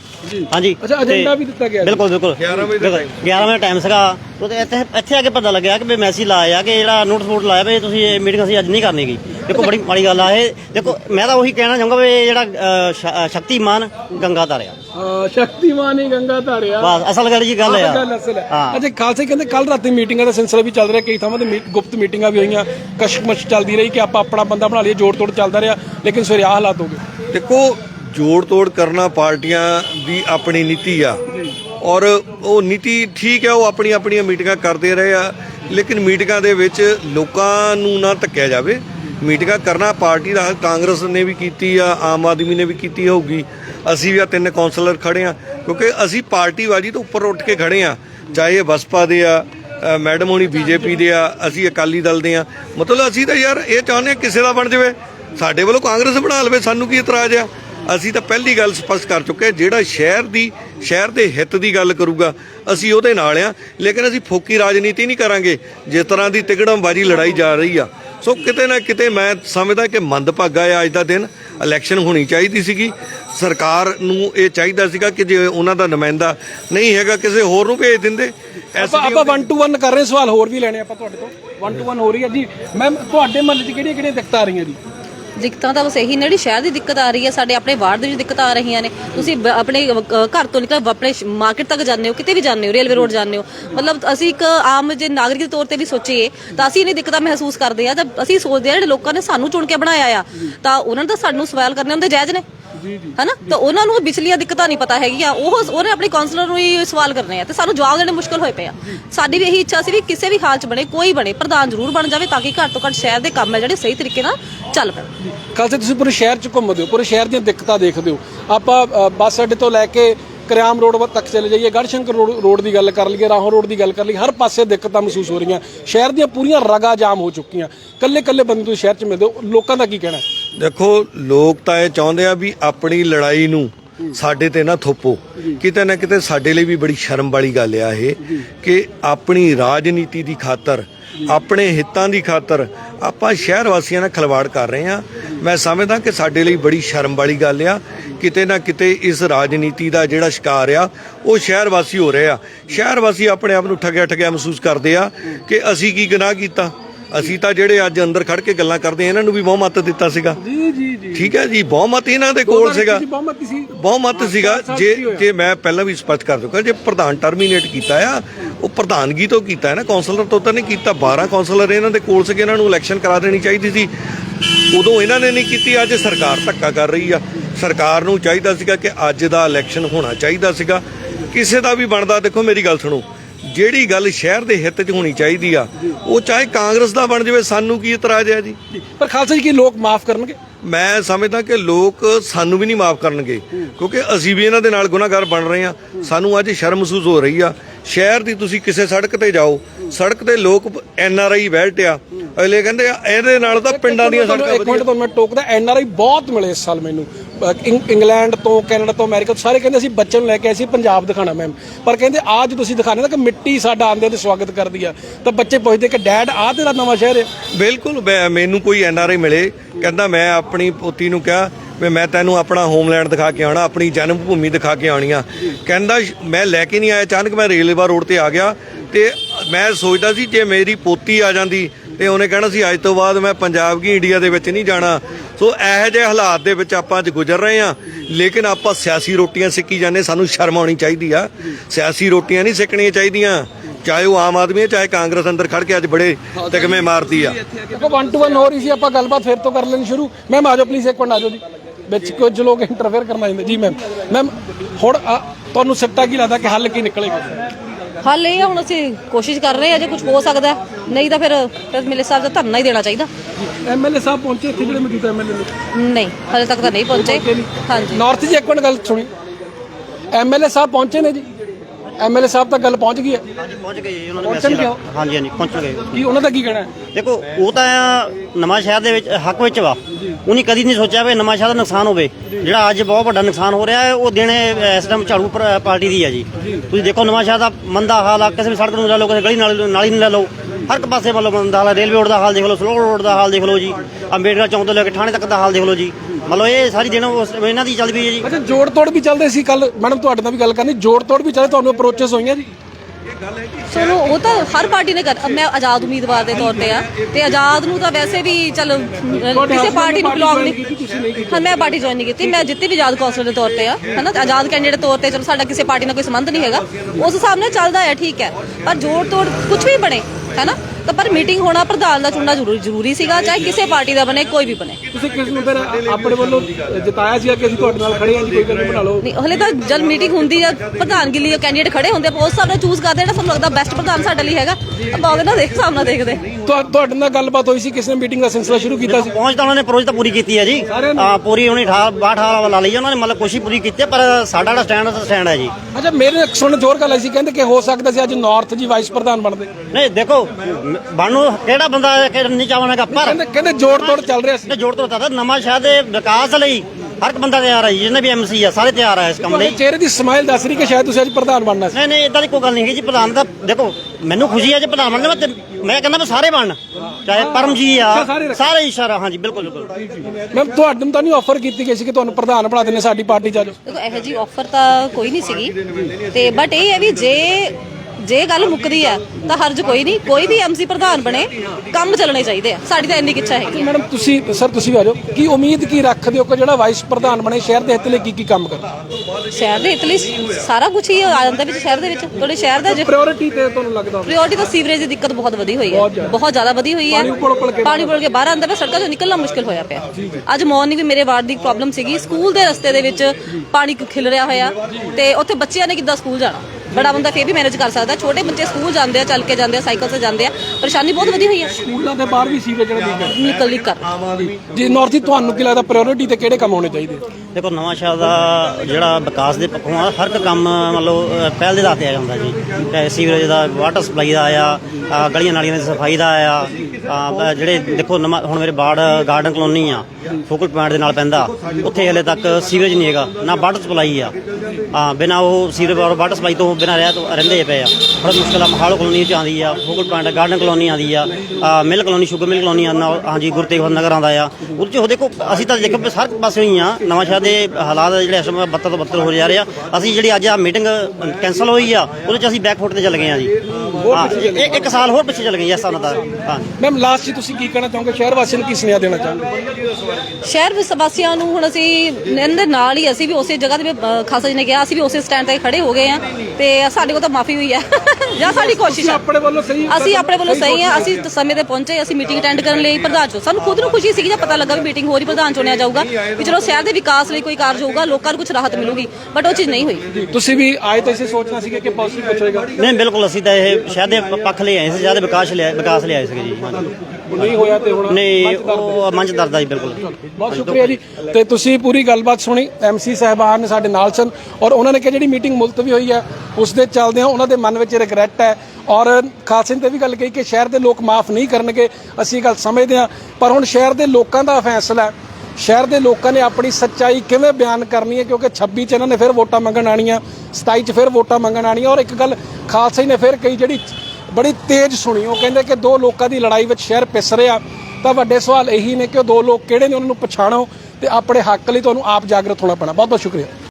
ਹਾਂਜੀ। ਅੱਛਾ, ਏਜੰਡਾ ਵੀ ਦਿੱਤਾ ਗਿਆ। ਬਿਲਕੁਲ ਬਿਲਕੁਲ। 11 ਵਜੇ ਦਾ ਬਿਲਕੁਲ, 11 ਵਜੇ ਟਾਈਮ ਸੀਗਾ। ਤੇ ਇੱਥੇ ਇੱਥੇ ਆ ਕੇ ਪਤਾ ਲੱਗਿਆ ਕਿ ਵੀ ਮੈਸੇਜ ਲਾਇਆ ਕਿ ਜਿਹੜਾ ਨੋਟਿਸ ਬੋਰਡ ਲਾਇਆ ਵੀ ਤੁਸੀਂ ਇਹ ਮੀਟਿੰਗ ਅਸੀਂ ਅੱਜ ਨਹੀਂ ਕਰਨੀ ਗੀ। ਦੇਖੋ ਬੜੀ ਮਾੜੀ ਗੱਲ ਆ ਇਹ। ਦੇਖੋ ਮੈਂ ਤਾਂ ਉਹੀ ਕਹਿਣਾ ਚਾਹੂੰਗਾ ਵੀ ਇਹ ਜਿਹੜਾ ਸ਼ਕਤੀਮਾਨ ਗੰਗਾਧਰ ਆ। ਹਾਂ ਸ਼ਕਤੀਮਾਨ ਹੀ ਗੰਗਾ ਧਾਰਿਆ। ਬਸ ਅਸਲ ਗੱਲ ਜੀ ਗੱਲ ਆ। ਗੱਲ ਅਸਲ ਹੈ। ਹਾਂ। ਅੱਛਾ ਖਾਲਸੇ ਕਹਿੰਦੇ ਕੱਲ ਰਾਤੀ ਮੀਟਿੰਗਾਂ ਦਾ ਸਿਲਸਿਲਾ ਵੀ ਚੱਲ ਰਿਹਾ ਕਈ ਥਾਵਾਂ ਤੇ ਮੀ- ਗੁਪਤ ਮੀਟਿੰਗਾਂ ਵੀ ਹੋਈਆਂ ਕਸ਼ਮਕਸ਼ ਚੱਲਦੀ ਰਹੀ ਕਿ ਆਪਾਂ ਆਪਣਾ ਬੰਦਾ ਬਣਾ ਲਈਏ ਜੋੜ ਤੋੜ ਚੱਲਦਾ ਰਿਹਾ ਲੇਕਿਨ ਸਵੇਰੇ ਆਹ ਹਾਲਾਤ ਹੋ ਗਏ। ਦੇਖੋ ਜੋੜ ਤੋੜ ਕਰਨਾ ਪਾਰਟੀਆਂ ਦੀ ਆਪਣੀ ਨੀਤੀ ਆ। ਔਰ ਉਹ ਨੀਤੀ ਠੀਕ ਹੈ ਉਹ ਆਪਣੀ ਆਪਣੀਆਂ ਮੀਟਿੰਗਾਂ ਕਰਦੇ ਰਹੇ ਆ ਲੇਕਿਨ ਮੀਟਿੰਗਾਂ ਦੇ ਵਿੱਚ ਲੋਕਾਂ ਨੂੰ ਨਾ ਧੱਕਿਆ ਜਾਵੇ ਮੀਟਿੰਗਾਂ ਕਰਨਾ ਪਾਰਟੀ ਦਾ ਹੱਕ ਕਾਂਗਰਸ ਨੇ ਵੀ ਕੀਤੀ ਆ, ਆਮ ਆਦਮੀ ਨੇ ਵੀ ਕੀਤੀ ਹੋਊਗੀ। ਅਸੀਂ ਵੀ ਆ ਤਿੰਨ ਕਾਉਂਸਲਰ ਖੜੇ ਆ, ਕਿਉਂਕਿ ਅਸੀਂ ਪਾਰਟੀਬਾਜੀ ਤੋਂ ਉੱਪਰ ਉੱਠ ਕੇ ਖੜੇ ਆ, ਚਾਹੇ ਇਹ ਬਸਪਾ ਦੇ ਆ ਮੈਡਮ ਹੋਣੀ ਬੀਜੇਪੀ ਦੇ ਆ, ਅਸੀਂ ਅਕਾਲੀ ਦਲ ਦੇ ਆ। ਮਤਲਬ ਅਸੀਂ ਤਾਂ ਯਾਰ ਇਹ ਚਾਹੁੰਦੇ ਆ ਕਿਸੇ ਦਾ ਬਣ ਜਾਵੇ। ਸਾਡੇ ਵੱਲੋਂ ਕਾਂਗਰਸ ਬਣਾ ਲਵੇ, ਸਾਨੂੰ ਕੀ ਇਤਰਾਜ਼ ਆ? ਅਸੀਂ ਤਾਂ ਪਹਿਲੀ ਗੱਲ ਸਪਸ਼ਟ ਕਰ ਚੁੱਕੇ ਜਿਹੜਾ ਸ਼ਹਿਰ ਦੀ, ਸ਼ਹਿਰ ਦੇ ਹਿੱਤ ਦੀ ਗੱਲ ਕਰੂਗਾ, ਅਸੀਂ ਉਹਦੇ ਨਾਲ ਆ। ਲੇਕਿਨ ਅਸੀਂ ਫੋਕੀ ਰਾਜਨੀਤੀ ਨਹੀਂ ਕਰਾਂਗੇ, ਜਿਸ ਤਰ੍ਹਾਂ ਦੀ ਤਿਗੜਮਬਾਜੀ ਲੜਾਈ ਜਾ ਰਹੀ ਆ। ਸੋ ਕਿਤੇ ਨਾ ਕਿਤੇ ਮੈਂ ਸਮਝਦਾ ਕਿ ਮੰਦਭਾਗਾ ਆ ਅੱਜ ਦਾ ਦਿਨ। ਇਲੈਕਸ਼ਨ ਹੋਣੀ ਚਾਹੀਦੀ ਸੀਗੀ। ਸਰਕਾਰ ਨੂੰ ਇਹ ਚਾਹੀਦਾ ਸੀਗਾ ਕਿ ਜੇ ਉਹਨਾਂ ਦਾ ਨੁਮਾਇੰਦਾ ਨਹੀਂ ਹੈਗਾ ਕਿਸੇ ਹੋਰ ਨੂੰ ਭੇਜ ਦਿੰਦੇ। ਆਪਾਂ ਆਪਾਂ 1 ਟੂ 1 ਕਰ ਰਹੇ ਸਵਾਲ ਹੋਰ ਵੀ ਲੈਣੇ ਆਪਾਂ ਤੁਹਾਡੇ ਤੋਂ। 1 ਟੂ 1 ਹੋ ਰਹੀ ਹੈ ਜੀ। ਮੈਮ ਤੁਹਾਡੇ ਮਹੱਲੇ 'ਚ ਕਿਹੜੀਆਂ ਕਿਹੜੀਆਂ ਦਿੱਕਤਾਂ ਆ ਰਹੀਆਂ ਜੀ? ਦਿੱਕਤਾਂ ਤਾਂ ਬਸ ਇਹੀ ਨੇ ਜਿਹੜੀ ਸ਼ਹਿਰ ਦੀ ਦਿੱਕਤ ਆ ਰਹੀ ਹੈ ਸਾਡੇ ਆਪਣੇ ਵਾਰਡ ਦੇ ਵਿੱਚ ਦਿੱਕਤਾਂ ਆ ਰਹੀਆਂ ਨੇ। ਤੁਸੀਂ ਬ- ਆਪਣੇ ਅ, ਘਰ ਤੋਂ ਨਿਕਲ ਆਪਣੇ ਮਾਰਕੀਟ ਤੱਕ ਜਾਂਦੇ ਹੋ ਕਿਤੇ ਵੀ ਜਾਂਦੇ ਹੋ ਰੇਲਵੇ ਰੋਡ ਜਾਂਦੇ ਹੋ। ਮਤਲਬ ਅਸੀਂ ਇੱਕ ਆਮ ਜੇ ਨਾਗਰਿਕ ਦੇ ਤੌਰ ਤੇ ਵੀ ਸੋਚੀਏ ਤਾਂ ਅਸੀਂ ਇਹਨੀ ਦਿੱਕਤਾਂ ਮਹਿਸੂਸ ਕਰਦੇ ਆ ਤਾਂ ਅਸੀਂ ਸੋਚਦੇ ਆ ਜਿਹੜੇ ਲੋਕਾਂ ਨੇ ਸਾਨੂੰ ਚੁਣ ਕੇ ਬਣਾਇਆ ਆ ਤਾਂ ਉਹਨਾਂ ਨੂੰ ਤਾਂ ਸਾਨੂੰ ਸਵਾਲ ਕਰਨੇ ਹੁੰਦੇ ਜਾਇਜ਼ ਨੇ। ਹਨਾ? ਤਾਂ ਉਹਨਾਂ ਨੂੰ ਵਿਚਲੀਆਂ ਦਿੱਕਤਾਂ ਨਹੀਂ ਪਤਾ ਹੈਗੀਆਂ। ਉਹ ਉਹਨੇ ਆਪਣੇ ਕਾਉਂਸਲਰ ਨੂੰ ਹੀ ਸਵਾਲ ਕਰਨੇ ਆ ਤੇ ਸਾਨੂੰ ਜਵਾਬ ਦੇਣੇ ਮੁਸ਼ਕਲ ਹੋਏ ਪਏ ਆ। ਸਾਡੀ ਵੀ ਇਹੀ ਇੱਛਾ ਸੀ ਵੀ ਕਿਸੇ ਵੀ ਹਾਲ 'ਚ ਬਣੇ ਕੋਈ ਬਣੇ ਪ੍ਰਧਾਨ ਜ਼ਰੂਰ ਬਣ ਜਾਵੇ ਤਾਂ ਕਿ ਘੱਟ ਤੋਂ ਘੱਟ ਸ਼ਹਿਰ ਦੇ ਕੰਮ ਹੈ ਜਿਹੜੇ ਸਹੀ ਤਰੀਕੇ ਨਾਲ ਚੱਲ ਪੈਣ। ਖਾਲਸੇ ਤੁਸੀਂ ਪੂਰੇ ਸ਼ਹਿਰ 'ਚ ਘੁੰਮਦੇ ਹੋ ਪੂਰੇ ਸ਼ਹਿਰ ਦੀਆਂ ਦਿੱਕਤਾਂ ਦੇਖਦੇ ਹੋ। ਆਪਾਂ ਬੱਸ ਅੱਡੇ ਤੋਂ ਲੈ ਕੇ ਕਰਿਆਮ ਰੋਡ ਤੱਕ ਚਲੇ ਜਾਈਏ ਗੜਸ਼ੰਕਰ ਰੋਡ ਦੀ ਗੱਲ ਕਰ ਲਈਏ ਰਾਹੋਂ ਰੋਡ ਦੀ ਗੱਲ ਕਰ ਲਈਏ ਹਰ ਪਾਸੇ ਦਿੱਕਤਾਂ ਮਹਿਸੂਸ ਹੋ ਰਹੀਆਂ। ਸ਼ਹਿਰ ਦੀਆਂ ਪੂਰੀਆਂ ਰਗਾ ਜਾਮ ਹੋ ਚੁੱਕੀਆਂ। ਕੱਲੇ ਕੱਲੇ ਬੰਦੇ ਤੁਸੀਂ ਸ਼ਹਿਰ 'ਚ ਮਿਲਦੇ ਲੋਕਾਂ ਦਾ ਕੀ ਕਹਿਣਾ? ਦੇਖੋ ਲੋਕ ਤਾਂ ਇਹ ਚਾਹੁੰਦੇ ਆ ਵੀ ਆਪਣੀ ਲੜਾਈ ਨੂੰ ਸਾਡੇ ਤੇ ਨਾ ਥੋਪੋ। ਕਿਤੇ ਨਾ ਕਿਤੇ ਸਾਡੇ ਲਈ ਵੀ ਬੜੀ ਸ਼ਰਮ ਵਾਲੀ ਗੱਲ ਆ ਇਹ ਕਿ ਆਪਣੀ ਰਾਜਨੀਤੀ ਦੀ ਖਾਤਰ ਆਪਣੇ ਹਿੱਤਾਂ ਦੀ ਖਾਤਰ ਆਪਾਂ ਸ਼ਹਿਰ ਵਾਸੀਆਂ ਨਾਲ ਖਿਲਵਾੜ ਕਰ ਰਹੇ ਆ ਮੈਂ ਸਮਝਦਾ ਕਿ ਸਾਡੇ ਲਈ ਬੜੀ ਸ਼ਰਮ ਵਾਲੀ ਗੱਲ ਆ। ਕਿਤੇ ਨਾ ਕਿਤੇ ਇਸ ਰਾਜਨੀਤੀ ਦਾ ਜਿਹੜਾ ਸ਼ਿਕਾਰ ਆ ਉਹ ਸ਼ਹਿਰ ਵਾਸੀ ਹੋ ਰਹੇ ਆ। ਸ਼ਹਿਰ ਵਾਸੀ ਆਪਣੇ ਆਪ ਨੂੰ ਠੱਗਿਆ ਠੱਗਿਆ ਮਹਿਸੂਸ ਕਰਦੇ ਆ ਕਿ ਅਸੀਂ ਕੀ ਗੁਨਾਹ ਕੀਤਾ? ਅਸੀਂ ਤਾਂ ਜਿਹੜੇ ਅੱਜ ਅੰਦਰ ਖੜ ਕੇ ਗੱਲਾਂ ਕਰਦੇ ਆ, ਇਹਨਾਂ ਨੂੰ ਵੀ ਬਹੁਮਤ ਦਿੱਤਾ ਸੀਗਾ। ਜੀ ਜੀ ਜੀ। ਠੀਕ ਹੈ ਜੀ ਬਹੁਮਤ ਇਹਨਾਂ ਦੇ ਕੋਲ ਸੀਗਾ। ਬਹੁਮਤ ਸੀ। ਬਹੁਮਤ ਸੀਗਾ ਜੇ ਜੇ ਮੈਂ ਪਹਿਲਾਂ ਵੀ ਸਪਸ਼ਟ ਕਰ ਚੁੱਕਾ ਜੇ ਪ੍ਰਧਾਨ ਟਰਮੀਨੇਟ ਕੀਤਾ ਆ ਉਹ ਪ੍ਰਧਾਨਗੀ ਤੋਂ ਕੀਤਾ ਹੈ ਨਾ ਕਾਉਂਸਲਰ ਤੋਂ ਤਾਂ ਨਹੀਂ ਕੀਤਾ 12 ਕਾਉਂਸਲਰ ਇਹਨਾਂ ਦੇ ਕੋਲ ਸੀਗੇ ਇਹਨਾਂ ਨੂੰ ਇਲੈਕਸ਼ਨ ਕਰਾ ਦੇਣੀ ਚਾਹੀਦੀ ਸੀ। ਉਦੋਂ ਇਹਨਾਂ ਨੇ ਨਹੀਂ ਕੀਤੀ ਅੱਜ ਸਰਕਾਰ ਧੱਕਾ ਕਰ ਰਹੀ ਆ। ਸਰਕਾਰ ਨੂੰ ਚਾਹੀਦਾ ਸੀਗਾ ਕਿ ਅੱਜ ਦਾ ਇਲੈਕਸ਼ਨ ਹੋਣਾ ਚਾਹੀਦਾ ਸੀਗਾ। ਕਿਸੇ ਦਾ ਵੀ ਬਣਦਾ ਦੇਖੋ ਮੇਰੀ ਗੱਲ ਸੁਣੋ ਜਿਹੜੀ ਗੱਲ ਸ਼ਹਿਰ ਦੇ ਹਿੱਤ 'ਚ ਹੋਣੀ ਚਾਹੀਦੀ ਆ ਉਹ ਚਾਹੇ ਕਾਂਗਰਸ ਦਾ ਬਣ ਜਾਵੇ ਸਾਨੂੰ ਕੀ ਇਤਰਾਜ਼ ਹੈ ਜੀ? ਪਰ ਖਾਲਸਾ ਜੀ ਕੀ ਲੋਕ ਮਾਫ ਕਰਨਗੇ? ਮੈਂ ਸਮਝਦਾ ਕਿ ਲੋਕ ਸਾਨੂੰ ਵੀ ਨਹੀਂ ਮਾਫ ਕਰਨਗੇ ਕਿਉਂਕਿ ਅਸੀਂ ਵੀ ਇਹਨਾਂ ਦੇ ਨਾਲ ਗੁਨਾਹਗਾਰ ਬਣ ਰਹੇ ਹਾਂ। ਸਾਨੂੰ ਅੱਜ ਸ਼ਰਮ ਮਹਿਸੂਸ ਹੋ ਰਹੀ ਆ। ਸ਼ਹਿਰ ਦੀ ਤੁਸੀਂ ਕਿਸੇ ਸੜਕ ਤੇ ਜਾਓ ਸੜਕ ਤੇ ਲੋਕ ਐਨ ਆਰ ਆਈ ਬੈਠ ਆ। ਅਗਲੇ ਕਹਿੰਦੇ ਇਹਦੇ ਨਾਲ ਤਾਂ ਪਿੰਡਾਂ ਦੀਆਂ ਸੜਕਾਂ ਇੱਕ ਮਿੰਟ ਤੋਂ ਮੈਂ ਟੋਕਦਾ ਐਨ ਆਰ ਆਈ ਬਹੁਤ ਮਿਲੇ ਇਸ ਸਾਲ ਮੈਨੂੰ। ਇੰਗਲੈਂਡ ਤੋਂ, ਕੈਨੇਡਾ ਤੋਂ, ਅਮਰੀਕਾ ਤੋਂ ਸਾਰੇ ਕਹਿੰਦੇ ਅਸੀਂ ਬੱਚੇ ਨੂੰ ਲੈ ਕੇ ਆਏ ਸੀ ਪੰਜਾਬ ਦਿਖਾਣਾ ਮੈਮ ਪਰ ਕਹਿੰਦੇ ਆਜ ਤੁਸੀਂ ਦਿਖਾਣੇ ਨਾ ਕਿ ਮਿੱਟੀ ਸਾਡਾ ਆਂਦੇ ਤੇ ਸਵਾਗਤ ਕਰਦੀ ਆ। ਤਾਂ ਬੱਚੇ ਪੁੱਛਦੇ ਕਿ ਡੈਡ ਆਹ ਤੇਰਾ ਨਵਾਂ ਸ਼ਹਿਰ ਹੈ? ਬਿਲਕੁਲ ਮੈਨੂੰ ਕੋਈ ਐਨ ਆਰ ਆਈ ਮਿਲੇ। ਕਹਿੰਦਾ ਮੈਂ ਆਪਣੀ ਪੋਤੀ ਨੂੰ ਕਿਹਾ ਵੀ ਮੈਂ ਤੈਨੂੰ ਆਪਣਾ ਹੋਮਲੈਂਡ ਦਿਖਾ ਕੇ ਆਉਣਾ, ਆਪਣੀ ਜਨਮ ਭੂਮੀ ਦਿਖਾ ਕੇ ਆਉਣੀ ਆ। ਕਹਿੰਦਾ ਮੈਂ ਲੈ ਕੇ ਨਹੀਂ ਆਇਆ, ਅਚਾਨਕ ਮੈਂ ਰੇਲਵਾ ਰੋਡ ਤੇ ਆ ਗਿਆ ਤੇ ਮੈਂ ਸੋਚਦਾ ਸੀ ਜੇ ਮੇਰੀ ਪੋਤੀ ਆ ਜਾਂਦੀ ਤੇ ਉਹਨੇ ਕਹਿਣਾ ਸੀ, ਅੱਜ ਤੋਂ ਬਾਅਦ ਮੈਂ ਪੰਜਾਬ ਕੀ ਇੰਡੀਆ ਦੇ ਵਿੱਚ ਨਹੀਂ ਜਾਣਾ। ਸੋ ਇਹੋ ਜਿਹੇ ਹਾਲਾਤ ਦੇ ਵਿੱਚ ਆਪਾਂ ਅੱਜ ਗੁਜ਼ਰ ਰਹੇ ਆ ਲੇਕਿਨ ਆਪਾਂ ਸਿਆਸੀ ਰੋਟੀਆਂ ਸਿੱਕੀ ਜਾਂਦੇ, ਸਾਨੂੰ ਸ਼ਰਮ ਆਉਣੀ ਚਾਹੀਦੀ ਆ। ਸਿਆਸੀ ਰੋਟੀਆਂ ਨਹੀਂ ਸਿੱਕਣੀਆਂ ਚਾਹੀਦੀਆਂ। ਚਾਹੇ ਉਹ ਆਮ ਆਦਮੀ ਹੈ, ਚਾਹੇ ਕਾਂਗਰਸ ਅੰਦਰ ਖੜ ਕੇ ਅੱਜ ਬੜੇ ਤਕਮੇ ਮਾਰਦੀ ਆ। ਦੇਖੋ 1 ਟੂ 1 ਹੋ ਰਹੀ ਸੀ, ਆਪਾਂ ਗੱਲਬਾਤ ਫਿਰ ਤੋਂ ਕਰ ਲੈਣੀ ਸ਼ੁਰੂ। ਮੈਮ ਆਜੋ ਪਲੀਜ਼ ਇੱਕ ਮਿੰਟ ਆਜੋ ਜੀ। ਵਿੱਚ ਕੁਝ ਲੋਕ ਇੰਟਰਫੇਅਰ ਕਰਨਾ ਚਾਹੁੰਦੇ। ਜੀ ਮੈਮ ਮੈਮ ਹੁਣ ਤੁਹਾਨੂੰ ਸੱਟਾ ਕੀ ਲੱਗਦਾ ਕਿ ਹੱਲ ਕੀ ਨਿਕਲੇਗਾ? ਹੱਲ ਇਹ ਆ ਹੁਣ ਅਸੀਂ ਕੋਸ਼ਿਸ਼ ਕਰ ਰਹੇ ਆ ਜੇ ਕੁਝ ਹੋ ਸਕਦਾ ਹੈ। ਨਹੀਂ ਤਾਂ ਫਿਰ ਫਿਰ ਸਾਹਿਬ ਦਾ ਧਰਨਾ ਹੀ ਦੇਣਾ ਚਾਹੀਦਾ। ਐਮਐਲਏ ਸਾਹਿਬ ਪਹੁੰਚੇ ਇੱਥੇ ਜਿਹੜੇ ਮੌਜੂਦਾ ਐਮਐਲਏ ਨੇ ਨਹੀਂ ਹਲੇ ਤੱਕ ਤਾਂ ਨਹੀਂ ਪਹੁੰਚੇ। ਹਾਂਜੀ। ਨਾਰਥ ਜੀ ਇੱਕ ਮਿੰਟ ਗੱਲ ਸੁਣੀ। ਐਮਐਲਏ ਸਾਹਿਬ ਪਹੁੰਚੇ ਨੇ ਜੀ? ਐਮਐਲਏ ਸਾਹਿਬ ਤੱਕ ਗੱਲ ਪਹੁੰਚ ਗਈ ਹੈ? ਹਾਂਜੀ ਪਹੁੰਚ ਗਏ ਜੀ, ਉਹਨਾਂ ਨੇ ਪਹੁੰਚਣਗੇ ਮੈਸੇਜ ਉਹ? ਹਾਂਜੀ ਹਾਂਜੀ ਪਹੁੰਚ ਗਏ। ਕੀ ਉਹਨਾਂ ਦਾ ਕੀ ਕਹਿਣਾ ਹੈ? ਦੇਖੋ ਉਹ ਤਾਂ ਨਵਾਂ ਸ਼ਹਿਰ ਦੇ ਵਿੱਚ ਹੱਕ ਵਿੱਚ ਵਾ। ਉਹਨੇ ਕਦੀ ਨਹੀਂ ਸੋਚਿਆ ਵੀ ਨਵਾਂ ਸ਼ਹਿਰ ਦਾ ਨੁਕਸਾਨ ਹੋਵੇ। ਜਿਹੜਾ ਅੱਜ ਬਹੁਤ ਵੱਡਾ ਨੁਕਸਾਨ ਹੋ ਰਿਹਾ ਹੈ ਉਹ ਦਿਨ ਇਸ ਟਾਈਮ ਝਾੜੂ ਪਰ- ਪਾਰਟੀ ਦੀ ਹੈ ਜੀ। ਤੁਸੀਂ ਦੇਖੋ ਨਵਾਂ ਸ਼ਹਿਰ ਦਾ ਮੰਦਾ ਹਾਲ ਆ ਕਿਸੇ ਵੀ ਸੜਕ ਨੂੰ ਲੈ ਲਓ ਕਿਸੇ ਗਲੀ ਨਾਲ ਨਾਲੀ ਨੂੰ ਲੈ ਲਓ। ਹਰ ਇੱਕ ਪਾਸੇ ਮਤਲਬ ਮੰਦਾ ਹਾਲ ਆ। ਰੇਲਵੇ ਰੋਡ ਦਾ ਹਾਲ ਦੇਖ ਲਓ ਸਲੋ ਰੋਡ ਦਾ ਹਾਲ ਦੇਖ ਲਓ ਜੀ। ਅੰਬੇਡਕਰ ਚੌਂਕ ਤੋਂ ਲੈ ਕੇ ਥਾਣੇ ਤੱਕ ਦਾ ਹਾਲ ਦੇਖ ਲਓ ਜੀ। ਮਤਲਬ ਇਹ ਸਾਰੀ ਦਿਨ ਉਸ ਇਹਨਾਂ ਦੀ ਚੱਲਦੀ ਪਈ ਹੈ ਜੀ। ਅੱਛਾ ਜੋੜ ਤੋੜ ਵੀ ਚੱਲਦੇ ਸੀ। ਕੱਲ ਮੈਡਮ ਤੁਹਾਡੇ ਨਾਲ ਵੀ ਗੱਲ ਕਰਨੀ। ਜੋੜ ਤੋੜ ਵੀ ਚੱਲੇ ਤੁਹਾਨੂੰ ਅਪਰੋਚਸ ਹੋਈਆਂ ਜੀ? ਚਲੋ ਉਹ ਤਾਂ ਹਰ ਪਾਰਟੀ ਨੇ ਕਰ ਮੈਂ ਆਜ਼ਾਦ ਉਮੀਦਵਾਰ ਦੇ ਤੌਰ ਤੇ ਆ। ਤੇ ਆਜ਼ਾਦ ਨੂੰ ਤਾਂ ਵੈਸੇ ਵੀ ਚਲ ਕਿਸੇ ਪਾਰਟੀ ਨੂੰ ਬਲੌਗ ਨਹੀਂ ਹਾਂ ਮੈਂ ਪਾਰਟੀ ਜੁਆਇਨ ਨਹੀਂ ਕੀਤੀ। ਮੈਂ ਜਿੱਤੇ ਵੀ ਆਜ਼ਾਦ ਕੌਂਸਲਰ ਦੇ ਤੌਰ ਤੇ ਆ। ਹਨਾ? ਆਜ਼ਾਦ ਕੈਂਡੀਡੇਟ ਤੌਰ ਤੇ ਚਲੋ ਸਾਡਾ ਕਿਸੇ ਪਾਰਟੀ ਨਾਲ ਕੋਈ ਸੰਬੰਧ ਨਹੀਂ ਹੈਗਾ। ਉਸ ਹਿਸਾਬ ਨਾਲ ਚੱਲਦਾ ਹੈ ਠੀਕ ਹੈ। ਪਰ ਜੋੜ ਤੋੜ ਕੁਝ ਵੀ ਬਣੇ ਹੈਨਾ? ਤਾਂ ਪਰ ਮੀਟਿੰਗ ਹੋਣਾ ਪ੍ਰਧਾਨ ਦਾ ਚੁਣਨਾ ਜ਼ਰੂਰੀ ਜ਼ਰੂਰੀ ਸੀਗਾ ਚਾਹੇ ਕਿਸੇ ਪਾਰਟੀ ਦਾ ਬਣੇ ਕੋਈ ਵੀ ਬਣੇ। ਤੁਸੀਂ ਕਿਸ ਨੂੰ ਫਿਰ ਆਪਣੇ ਵੱਲੋਂ ਜਿਤਾਇਆ ਸੀਗਾ ਕਿ ਅਸੀਂ ਤੁਹਾਡੇ ਨਾਲ ਖੜੇ ਹਾਂ ਜੀ ਕੋਈ ਗੱਲ ਬਣਾ ਲਓ। ਨਹੀਂ ਹਲੇ ਤਾਂ ਜਦ ਮੀਟਿੰਗ ਹੁੰਦੀ ਆ ਪ੍ਰਧਾਨਗੀ ਲਈ ਕੈਂਡੀਡੇਟ ਖੜੇ ਹੁੰਦੇ ਆਪਾਂ ਉਸ ਹਿਸਾਬ ਨਾਲ ਚੂਜ਼ ਕਰਦੇ ਆ ਨਾ ਸਾਨੂੰ ਲੱਗਦਾ ਬੈਸਟ ਪ੍ਰਧਾਨ ਸਾਡੇ ਲਈ ਹੈਗਾ। ਆਪਾਂ ਉਹਦੇ ਨਾਲ ਦੇਖ ਹਿਸਾਬ ਨਾਲ ਦੇਖਦੇ। ਤੁਹਾ- ਤੁਹਾਡੇ ਨਾਲ ਗੱਲਬਾਤ ਹੋਈ ਸੀ ਕਿਸ ਨੇ ਮੀਟਿੰਗ ਦਾ ਸਿਲਸਿਲਾ ਸ਼ੁਰੂ ਕੀਤਾ ਸੀ? ਪਹੁੰਚ ਤਾਂ ਉਹਨਾਂ ਨੇ ਪ੍ਰੋਜ ਤਾਂ ਪੂਰੀ ਕੀਤੀ ਹੈ ਜੀ? ਹਾਂ ਪੂਰੀ ਉਹਨੇ 68 68 ਲਾ ਲਈ ਹੈ, ਉਹਨਾਂ ਨੇ ਮਤਲਬ ਕੋਸ਼ਿਸ਼ ਪੂਰੀ ਕੀਤੀ ਹੈ, ਪਰ ਸਾਡਾ ਜਿਹੜਾ ਸਟੈਂਡ ਸਟੈਂਡ ਹੈ ਜੀ। ਅੱਛਾ ਮੇਰੇ ਸੁਣ ਜ਼ੋਰ ਗੱਲ ਆਈ ਸੀ ਕਹਿੰਦੇ ਕਿ ਹੋ ਸਕਦਾ ਸੀ ਅੱਜ ਨਾਰਥ ਜੀ ਵਾਈਸ ਪ੍ਰਧਾਨ ਬਣਦੇ। ਨਹੀਂ ਦੇਖੋ ਮ- ਬਣੂ ਕਿਹੜਾ ਬੰਦਾ ਹੈ ਕਿ ਨਹੀਂ ਚਾਹਵਾਂਗਾ ਪਰ। ਕਹਿੰਦੇ ਕਹਿੰਦੇ ਜੋੜ ਤੋੜ ਚੱਲ ਰਿਹਾ ਸੀ। ਜੋੜ ਤੋਂ ਤਾਂ ਨਵਾਂ ਸ਼ਹਿਰ ਦੇ ਵਿਕਾਸ ਲਈ ਹਰ ਇੱਕ ਬੰਦਾ ਤਿਆਰ ਹੈ ਜੀ, ਜਿੰਨੇ ਵੀ ਐਮਸੀ ਆ ਸਾਰੇ ਤਿਆਰ ਆ ਇਸ ਕੰਮ ਲਈ। ਚਿਹਰੇ ਦੀ ਸਮਾਈਲ ਦੱਸ ਰਹੀ ਕਿ ਸ਼ਾਇਦ ਤੁਸੀਂ ਅੱਜ ਪ੍ਰਧਾਨ ਬਣਨਾ ਸੀ। ਨਹੀਂ ਨਹੀਂ ਇਦਾਂ ਦੀ ਕੋਈ ਗੱਲ ਨਹੀਂ ਹੈਗੀ ਜੀ ਪ੍ਰਧਾਨ ਦਾ ਦੇਖੋ ਮੈਨੂੰ ਖੁਸ਼ੀ ਹੈ ਜੇ ਪ੍ਰਧਾਨ ਬਣਨੇ ਮੈਂ ਮੈਂ ਕਹਿੰਦਾ ਮੈਂ ਸਾਰੇ ਬਣਨ ਚਾਹੇ ਪਰਮ ਜੀ ਆ ਸਾਰੇ ਇਸ਼ਾਰਾ ਹਾਂਜੀ ਬਿਲਕੁਲ ਬਿਲਕੁਲ। ਮੈਮ ਤੁਹਾਨੂੰ ਤਾਂ ਨਹੀਂ ਆਫਰ ਕੀਤੀ ਗਈ ਸੀ ਕਿ ਤੁਹਾਨੂੰ ਪ੍ਰਧਾਨ ਬਣਾ ਦੇਣੇ ਸਾਡੀ ਪਾਰਟੀ ਚ ਅੱਜ ਦੇਖੋ ਇਹੋ ਜੀ ਆਫਰ ਤਾਂ ਕੋਈ ਨਹੀਂ ਸੀਗੀ। ਤੇ ਬਟ ਇਹ ਹੈ ਵੀ ਜੇ ਜੇ ਗੱਲ ਮੁੱਕਦੀ ਆ ਤਾਂ ਹਰਜ ਕੋਈ ਨਹੀਂ। ਕੋਈ ਵੀ ਐਮਸੀ ਪ੍ਰਧਾਨ ਬਣੇ ਕੰਮ ਚੱਲਣੇ ਚਾਹੀਦੇ ਆ। ਸਾਡੀ ਤਾਂ ਇੰਨੀ ਇੱਛਾ ਹੈਗੀ। ਮੈਡਮ ਤੁਸੀਂ ਸਰ ਤੁਸੀਂ ਵੀ ਆ ਜਾਓ। ਕੀ ਉਮੀਦ ਕੀ ਰੱਖਦੇ ਹੋ ਕਿ ਜਿਹੜਾ ਵਾਈਸ ਪ੍ਰਧਾਨ ਬਣੇ ਸ਼ਹਿਰ ਦੇ ਹਿੱਤ ਲਈ ਕੀ ਕੀ ਕੰਮ ਕਰੇ? ਸ਼ਹਿਰ ਦੇ ਇਤਲੀ ਸਾਰਾ ਕੁਝ ਹੀ ਆ ਜਾਂਦਾ ਵਿੱਚ ਸ਼ਹਿਰ ਦੇ ਵਿੱਚ। ਤੁਹਾਡੇ ਸ਼ਹਿਰ ਦਾ ਪ੍ਰਾਇੋਰਟੀ ਤੇ ਤੁਹਾਨੂੰ ਲੱਗਦਾ ਪ੍ਰਾਇੋਰਟੀ ਤਾਂ ਸੀਵਰੇਜ ਦੀ ਦਿੱਕਤ ਬਹੁਤ ਵਧੀ ਹੋਈ ਹੈ। ਬਹੁਤ ਜ਼ਿਆਦਾ। ਵਧੀ ਹੋਈ ਹੈ। ਪਾਣੀ ਉੱਪਲ ਕੇ ਬਾਹਰ ਆਂਦਾ ਪਿਆ ਸੜਕਾਂ ਤੋਂ ਨਿਕਲਣਾ ਮੁਸ਼ਕਿਲ ਹੋਇਆ ਪਿਆ। ਅੱਜ ਮਾਰਨਿੰਗ ਵੀ ਮੇਰੇ ਵਾਰਡ ਦੀ ਪ੍ਰੋਬਲਮ ਸੀਗੀ। ਸਕੂਲ ਦੇ ਰਸਤੇ ਦੇ ਵਿੱਚ ਪਾਣੀ ਖਿਲ ਰਿਹਾ ਹੋਇਆ। ਤੇ ਉੱਥੇ ਬੱਚਿਆਂ ਨੇ ਕਿੱਦਾਂ ਸਕੂਲ ਜਾਣਾ? ਬੜਾ ਬੰਦਾ ਫੇਰ ਵੀ ਮੈਨੇਜ ਕਰ ਸਕਦਾ। ਛੋਟੇ ਬੱਚੇ ਸਕੂਲ ਜਾਂਦੇ ਆ ਚੱਲ ਕੇ ਜਾਂਦੇ ਆ ਸਾਈਕਲ ਤੇ ਜਾਂਦੇ ਆ। ਪਰੇਸ਼ਾਨੀ ਬਹੁਤ ਵਧੀ ਹੋਈ ਹੈ ਸਕੂਲਾਂ ਦੇ ਬਾਹਰ ਵੀ ਸੀਵਰੇਜ ਜਿਹੜਾ ਲੀਕ ਹੈ ਨਿਕਲ ਨਿਕ ਕਰ ਜੀ ਨਾਰਥ ਜੀ ਤੁਹਾਨੂੰ ਕੀ ਲੱਗਦਾ ਪ੍ਰਾਇੋਰਟੀ ਤੇ ਕਿਹੜੇ ਕੰਮ ਹੋਣੇ ਚਾਹੀਦੇ? ਦੇਖੋ ਨਵਾਂ ਸ਼ਹਿਰ ਦਾ ਜਿਹੜਾ ਵਿਕਾਸ ਦੇ ਪੱਖੋਂ ਆ ਹਰ ਇੱਕ ਕੰਮ ਮਤਲਬ ਪਹਿਲ ਦੇ ਦਾਤੇ ਆ ਜਾਂਦਾ ਜੀ। ਚਾਹੇ ਸੀਵਰੇਜ ਦਾ ਵਾਟਰ ਸਪਲਾਈ ਦਾ ਆ ਗਲੀਆਂ ਨਾਲੀਆਂ ਦੀ ਸਫ਼ਾਈ ਦਾ ਆ ਜਿਹੜੇ ਦੇਖੋ ਨਵਾਂ ਹੁਣ ਮੇਰੇ ਬਾੜ ਗਾਰਡਨ ਕਲੋਨੀ ਆ ਫੋਕਲ ਪੁਆਇੰਟ ਦੇ ਨਾਲ ਪੈਂਦਾ। ਉੱਥੇ ਹਲੇ ਤੱਕ ਸੀਵਰੇਜ ਨਹੀਂ ਹੈਗਾ ਨਾ ਵਾਟਰ ਸਪਲਾਈ ਆ। ਬਿਨਾ ਉਹ ਸੀਵਰੇਜ ਵਾਟਰ ਸਪਲਾਈ ਤੋਂ ਬਿਨਾ ਰਹਿ ਤੋਂ ਰਹਿੰਦੇ ਪਏ ਆ। ਬੜਾ ਮੁਸ਼ਕਲ ਆ ਮਹਾਲ ਕਲੋਨੀ ਚ ਆਉਂਦੀ ਆ ਫੋਕਲ ਪੁਆਇੰਟ ਗਾਰਡਨ ਕਲੋਨੀ ਆਉਂਦੀ ਆ ਅ, mill colony sugar mill colony ਆ ਨਾਲ- ਹਾਂਜੀ ਗੁਰੂ ਤੇਗ ਬਹਾਦਰ ਨਗਰ ਆਉਂਦਾ ਆ। ਉਹਦੇ ਚ ਉਹ ਦੇਖੋ ਅਸੀਂ ਤਾਂ ਦੇਖੋ ਵੀ ਹਰ ਪਾਸੇ ਹੀ ਆ ਨਵਾਂ ਸ਼ਹਿਰ ਦੇ ਹਾਲਾਤ ਜਿਹੜੇ ਇਸ ਸਮੇਂ ਬੱਤਰ ਤੋਂ ਬੱਤਰ ਹੋ ਜਾ ਰਹੇ ਆ। ਅਸੀਂ ਜਿਹੜੀ ਅੱਜ ਆ ਮੀਟਿੰਗ ਕੈਨਸਲ ਹੋਈ ਆ ਉਹਦੇ ਚ ਅਸੀਂ ਬੈਕ ਫੁੱਟ ਤੇ ਚੱਲ ਗਏ ਆ ਜੀ। ਹਾਂ, ਇਹ- ਇੱਕ ਸਾਲ ਹੋਰ ਪਿੱਛੇ ਚੱਲ ਗਏ ਇਸ ਦਾ। ਹਾਂ। ਮੈਮ ਲਾਸਟ ਜੀ ਤੁਸੀਂ ਕੀ ਕਹਿਣਾ ਚਾਹੋਗੇ? ਸ਼ਹਿਰ ਵਾਸੀਆਂ ਨੂੰ ਕੀ ਸੁਨੇਹਾ ਦੇਣਾ ਚਾਹੋਗੇ? ਸ਼ਹਿਰ ਵਿੱਚ ਵਾਸੀਆਂ ਨੂੰ ਹੁਣ ਅਸੀਂ ਇਹਨਾਂ ਦੇ ਨਾਲ ਹੀ ਅਸੀਂ ਵੀ ਉਸੇ ਜਗ੍ਹਾ ਤੇ ਅ, ਖਾਲਸਾ ਜੀ ਨੇ ਕਿਹਾ ਅਸੀਂ ਵੀ ਉਸੇ ਸਟੈਂਡ ਤੇ ਖੜੇ ਹੋ ਗਏ ਆ ਤੇ ਸਾਡੇ ਕੋਲ ਤਾਂ ਮਾਫੀ ਹੋਈ ਹੈ। ਜਾਂ ਸਾਡੀ ਕੋਸ਼ਿਸ਼ ਤੁਸੀਂ ਆਪਣੇ ਵੱਲੋਂ ਸਹੀ ਅਸੀਂ ਆਪਣੇ ਵੱਲੋਂ ਸਹੀ ਆ ਅਸੀਂ ਸਮੇਂ ਤੇ ਪਹੁੰਚੇ ਅਸੀਂ ਮੀਟਿੰਗ ਅਟੈਂਡ ਕਰਨ ਲਈ ਪ੍ਰਧਾਨ ਚੋ। ਸਾਨੂੰ ਖੁਦ ਨੂੰ ਖੁਸ਼ੀ ਸੀਗੀ ਜਦ ਪਤਾ ਲੱਗਾ ਵੀ ਮੀਟਿੰਗ ਹੋ ਰਹੀ ਪ੍ਰਧਾਨ ਚੁਣਿਆ ਜਾਊਗਾ। ਵੀ ਚਲੋ ਸ਼ਹਿਰ ਦੇ ਵਿਕਾਸ ਲਈ ਕੋਈ ਕਾਰਜ ਹੋਊਗਾ ਲੋਕਾਂ ਨੂੰ ਕੁਝ ਰਾਹਤ ਮਿਲੂਗੀ ਬਟ ਉਹ ਚੀਜ਼ ਨਹੀਂ ਹੋਈ। ਤੁਸੀਂ ਵੀ ਆਏ ਤਾਂ ਇਸੇ ਸੋਚਣਾ ਸੀਗਾ ਕਿ ਪੋਜ਼ਿਟਿਵ ਕੁਝ ਹੋਏਗਾ ਨਹੀਂ ਬਿਲਕੁਲ ਅਸੀਂ ਤਾਂ ਇਹ ਸ਼ਹਿਰ ਦੇ ਪੱਖ ਲਈ ਆਏ ਸੀ ਸ਼ਹਿਰ ਦੇ ਵਿਕਾਸ ਲਈ ਵਿਕਾਸ ਲਈ ਆਏ ਸੀਗੇ ਜੀ। ਹਾਂਜੀ ਨਹੀਂ ਹੋਇਆ ਤੇ ਹੁਣ ਨਹੀਂ ਉਹ ਮੰਚ ਦਰਦਾ ਜੀ ਬਿਲਕੁਲ। ਬਹੁਤ ਸ਼ੁਕਰੀਆ ਜੀ। ਤੇ ਤੁਸੀਂ ਪੂਰੀ ਗੱਲਬਾਤ ਸੁਣੀ ਐਮਸੀ ਸਾਹਿਬਾਨ ਨੇ ਸਾਡੇ ਨਾਲ ਸਨ ਔਰ ਉਹਨਾਂ ਨੇ ਕਿਹਾ ਜਿਹੜੀ ਮੀਟਿੰਗ ਮੁਲਤਵੀ ਹੋਈ ਹੈ ਉਸ ਦੇ ਚੱਲਦੇ ਉਹਨਾਂ ਦੇ ਮਨ ਵਿੱਚ ਰਿਗਰੈਟ ਹੈ। ਔਰ ਖਾਲਸੇ ਨੇ ਤੇ ਵੀ ਗੱਲ ਕਹੀ ਕਿ ਸ਼ਹਿਰ ਦੇ ਲੋਕ ਮਾਫ ਨਹੀਂ ਕਰਨਗੇ ਅਸੀਂ ਗੱਲ ਸਮਝਦੇ ਹਾਂ। ਪਰ ਹੁਣ ਸ਼ਹਿਰ ਦੇ ਲੋਕਾਂ ਦਾ ਫੈਸਲਾ ਹੈ। ਸ਼ਹਿਰ ਦੇ ਲੋਕਾਂ ਨੇ ਆਪਣੀ ਸੱਚਾਈ ਕਿਵੇਂ ਬਿਆਨ ਕਰਨੀ ਹੈ ਕਿਉਂਕਿ 26 ਚ ਇਹਨਾਂ ਨੇ ਫਿਰ ਵੋਟਾਂ ਮੰਗਣ ਆਣੀਆਂ 27 ਚ ਫਿਰ ਵੋਟਾਂ ਮੰਗਣ ਆਣੀਆਂ ਔਰ ਇੱਕ ਗੱਲ ਖਾਲਸੇ ਨੇ ਫਿਰ ਕਹੀ ਜਿਹੜੀ ਬੜੀ ਤੇਜ਼ ਸੁਣੀ। ਉਹ ਕਹਿੰਦੇ ਕਿ ਦੋ ਲੋਕਾਂ ਦੀ ਲੜਾਈ ਵਿੱਚ ਸ਼ਹਿਰ ਪਿਸ ਰਿਹਾ। ਤਾਂ ਵੱਡੇ ਸਵਾਲ ਇਹੀ ਨੇ ਕਿ ਉਹ ਦੋ ਲੋਕ ਕਿਹੜੇ ਨੇ? ਉਹਨਾਂ ਨੂੰ ਪਛਾਣੋ ਤੇ ਆਪਣੇ ਹੱਕ ਲਈ ਤੁਹਾਨੂੰ ਆਪ ਜਾਗਰਤ ਹੋਣਾ ਪੈਣਾ। ਬਹੁਤ ਬਹੁਤ ਸ਼ੁਕਰੀਆ।